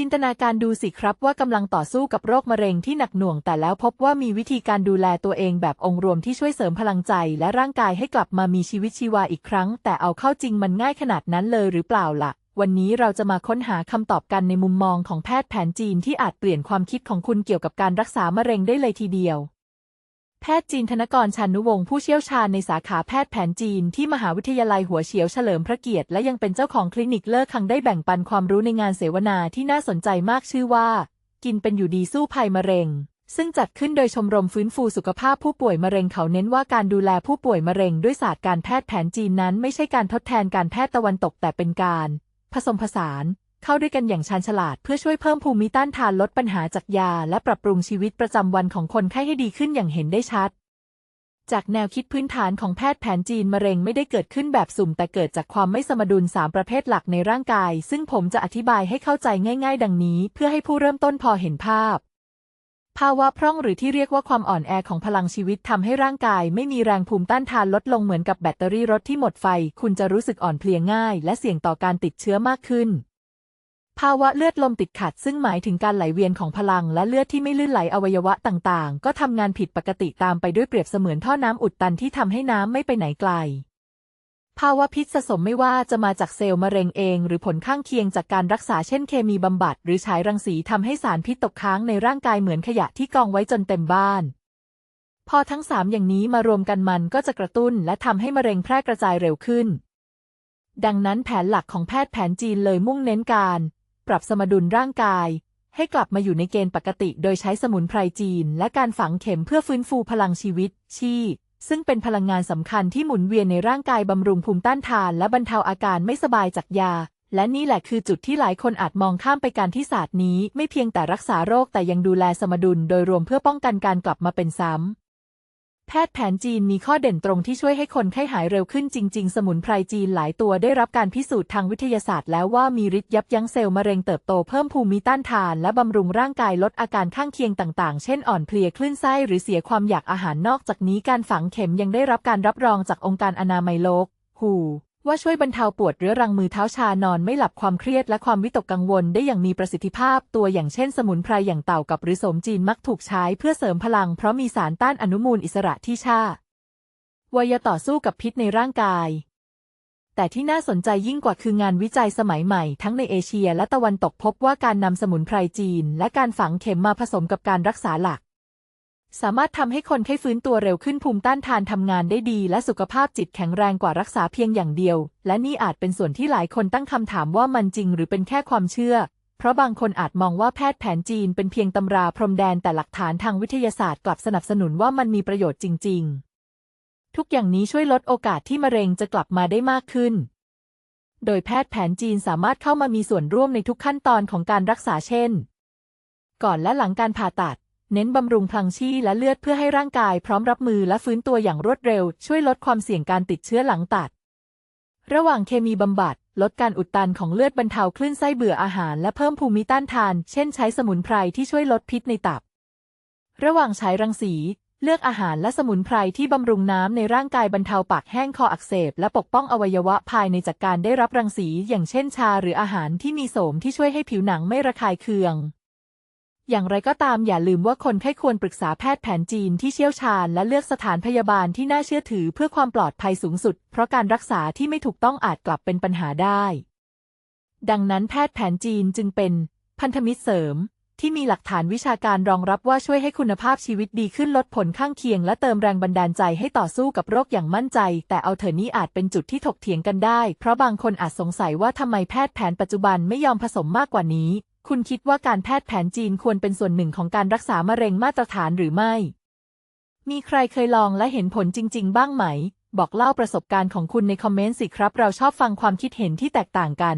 จินตนาการดูสิครับว่ากำลังต่อสู้กับโรคมะเร็งที่หนักหน่วง แต่แล้วพบว่ามีวิธีการดูแลตัวเองแบบองค์รวมที่ช่วยเสริมพลังใจ และร่างกายให้กลับมามีชีวิตชีวาอีกครั้ง แต่เอาเข้าจริงมันง่ายขนาดนั้นเลยหรือเปล่าล่ะ วันนี้เราจะมาค้นหาคำตอบกันในมุมมองของแพทย์แผนจีนที่อาจเปลี่ยนความคิดของคุณเกี่ยวกับการรักษามะเร็งได้เลยทีเดียว แพทย์จีนธนกรชันุวงศ์ผู้เชี่ยวชาญในสาขาแพทย์แผนจีนที่มหาวิทยาลัยหัวเฉียวเฉลิมพระเกียรติและยังเป็นเจ้าของคลินิกเลิกคังได้แบ่งปันความรู้ในงานเสวนาที่น่าสนใจมากชื่อว่า กินเป็นอยู่ดีสู้ภัยมะเร็ง ซึ่งจัดขึ้นโดยชมรมฟื้นฟูสุขภาพผู้ป่วยมะเร็งเขาเน้นว่าการดูแลผู้ป่วยมะเร็งด้วยศาสตร์การแพทย์แผนจีนนั้น ไม่ใช่การทดแทนการแพทย์ตะวันตกแต่เป็นการ ผสมผสาน เข้าด้วยกันอย่างชาญฉลาดเพื่อช่วยเพิ่มภูมิต้านทานลดปัญหาจากยา และปรับปรุงชีวิตประจำวันของคนไข้ให้ดีขึ้นอย่างเห็นได้ชัด จากแนวคิดพื้นฐานของแพทย์แผนจีนมะเร็งไม่ได้เกิดขึ้นแบบสุ่ม แต่เกิดจากความไม่สมดุล 3 ประเภทหลักในร่างกาย ซึ่งผมจะอธิบายให้เข้าใจง่าย ๆ ดังนี้ เพื่อให้ผู้เริ่มต้นพอเห็นภาพภาวะพร่องหรือที่เรียกว่าความอ่อนแอของพลังชีวิตทำให้ร่างกาย ไม่มีแรงภูมิต้านทานลดลงเหมือนกับแบตเตอรี่รถที่หมดไฟ คุณจะรู้สึกอ่อนเพลียง่าย และเสี่ยงต่อการติดเชื้อมากขึ้น ภาวะเลือดลมติดขัด ซึ่งหมายถึงการไหลเวียนของพลังและเลือดที่ไม่ลื่นไหลอวัยวะต่างๆ ก็ทำงานผิดปกติตามไปด้วยเปรียบเสมือนท่อน้ำอุดตันที่ทำให้น้ำไม่ไปไหนไกล ภาวะพิษสะสมไม่ว่าจะมาจากเซลล์มะเร็งเอง หรือผลข้างเคียงจากการรักษาเช่นเคมีบำบัด หรือฉายรังสีทำให้สารพิษตกค้างในร่างกายเหมือนขยะที่กองไว้จนเต็มบ้านพอทั้งสามอย่างนี้มารวมกันมันก็จะกระตุ้นและทำให้มะเร็งแพร่กระจายเร็วขึ้น ดังนั้นแผนหลักของแพทย์แผนจีนเลยมุ่งเน้นการ ปรับสมดุลร่างกาย ให้กลับมาอยู่ในเกณฑ์ปกติ โดยใช้สมุนไพรจีน และการฝังเข็มเพื่อฟื้นฟูพลังชีวิต ชีซึ่งเป็นพลังงานสำคัญที่หมุนเวียนในร่างกายบำรุงภูมิต้านทาน และบรรเทาอาการไม่สบายจากยา และนี่แหละคือจุดที่หลายคนอาจมองข้ามไปการที่ศาสตร์นี้ ไม่เพียงแต่รักษาโรคแต่ยังดูแลสมดุลโดยรวมเพื่อป้องกันการกลับมาเป็นซ้ำ แพทย์แผนจีนมีข้อเด่นตรงที่ช่วยให้คนไข้หายเร็วขึ้นจริง ๆ สมุนไพรจีนหลายตัวได้รับการพิสูจน์ทางวิทยาศาสตร์แล้วว่ามีฤทธิ์ยับยั้งเซลล์มะเร็งเติบโตเพิ่มภูมิต้านทานและบำรุงร่างกายลดอาการข้างเคียงต่าง ๆ เช่นอ่อนเพลียคลื่นไส้หรือเสียความอยากอาหารนอกจากนี้การฝังเข็มยังได้รับการรับรองจากองค์การอนามัยโลก WHO ว่าช่วยบรรเทาปวดเรื้อรังมือเท้าชานอนไม่หลับความเครียดและความวิตกกังวลได้อย่างมีประสิทธิภาพ ตัวอย่างเช่นสมุนไพรอย่างเต่ากับหรือสมจีนมักถูกใช้เพื่อเสริมพลังเพราะมีสารต้านอนุมูลอิสระที่ชาวายต่อสู้กับพิษในร่างกาย แต่ที่น่าสนใจยิ่งกว่าคืองานวิจัยสมัยใหม่ ทั้งในเอเชียและตะวันตกพบว่าการนำสมุนไพรจีน และการฝังเข็มมาผสมกับการรักษาหลัก สามารถทำให้คนไข้ฟื้นตัวเร็วขึ้นภูมิต้านทานทำงานได้ดี และสุขภาพจิตแข็งแรงกว่ารักษาเพียงอย่างเดียว และนี่อาจเป็นส่วนที่หลายคนตั้งคำถามว่ามันจริงหรือเป็นแค่ความเชื่อ เพราะบางคนอาจมองว่าแพทย์แผนจีนเป็นเพียงตำราพรมแดนแต่หลักฐานทางวิทยาศาสตร์กลับสนับสนุนว่ามันมีประโยชน์จริง ๆ ทุกอย่างนี้ช่วยลดโอกาสที่มะเร็งจะกลับมาได้มากขึ้น โดยแพทย์แผนจีนสามารถเข้ามามีส่วนร่วมในทุกขั้นตอนของการรักษาเช่น ก่อนและหลังการผ่าตัด เน้นบำรุงพลังชีและเลือดเพื่อให้ร่างกายพร้อมรับมือและฟื้นตัวอย่างรวดเร็ว ช่วยลดความเสี่ยงการติดเชื้อหลังตัด ระหว่างเคมีบำบัด ลดการอุดตันของเลือดบรรเทาคลื่นไส้เบื่ออาหารและเพิ่มภูมิต้านทาน เช่นใช้สมุนไพรที่ช่วยลดพิษในตับ ระหว่างใช้รังสี เลือกอาหารและสมุนไพรที่บำรุงน้ำในร่างกายบรรเทาปากแห้งคออักเสบ และปกป้องอวัยวะภายในจากการได้รับรังสี อย่างเช่นชาหรืออาหารที่มีโสมที่ช่วยให้ผิวหนังไม่ระคายเคือง อย่างไรก็ตามอย่าลืมว่าคนไข้ควรปรึกษาแพทย์แผนจีนที่เชี่ยวชาญ และเลือกสถานพยาบาลที่น่าเชื่อถือเพื่อความปลอดภัยสูงสุด เพราะการรักษาที่ไม่ถูกต้องอาจกลับเป็นปัญหาได้ ดังนั้นแพทย์แผนจีนจึงเป็น พันธมิตรเสริม ที่มีหลักฐานวิชาการรองรับว่าช่วยให้คุณภาพชีวิตดีขึ้นลดผลข้างเคียง และเติมแรงบันดาลใจให้ต่อสู้กับโรคอย่างมั่นใจ แต่เอาเถอะนี้อาจเป็นจุดที่ถกเถียงกันได้ เพราะบางคนอาจสงสัยว่าทำไมแพทย์แผนปัจจุบันไม่ยอมผสมมากกว่านี้คุณคิดว่าการแพทย์แผนจีนควรเป็นส่วนหนึ่งของการรักษามะเร็งมาตรฐานหรือไม่ มีใครเคยลองและเห็นผลจริง ๆ บ้างไหม บอกเล่าประสบการณ์ของคุณในคอมเมนต์สิครับ เราชอบฟังความคิดเห็นที่แตกต่างกัน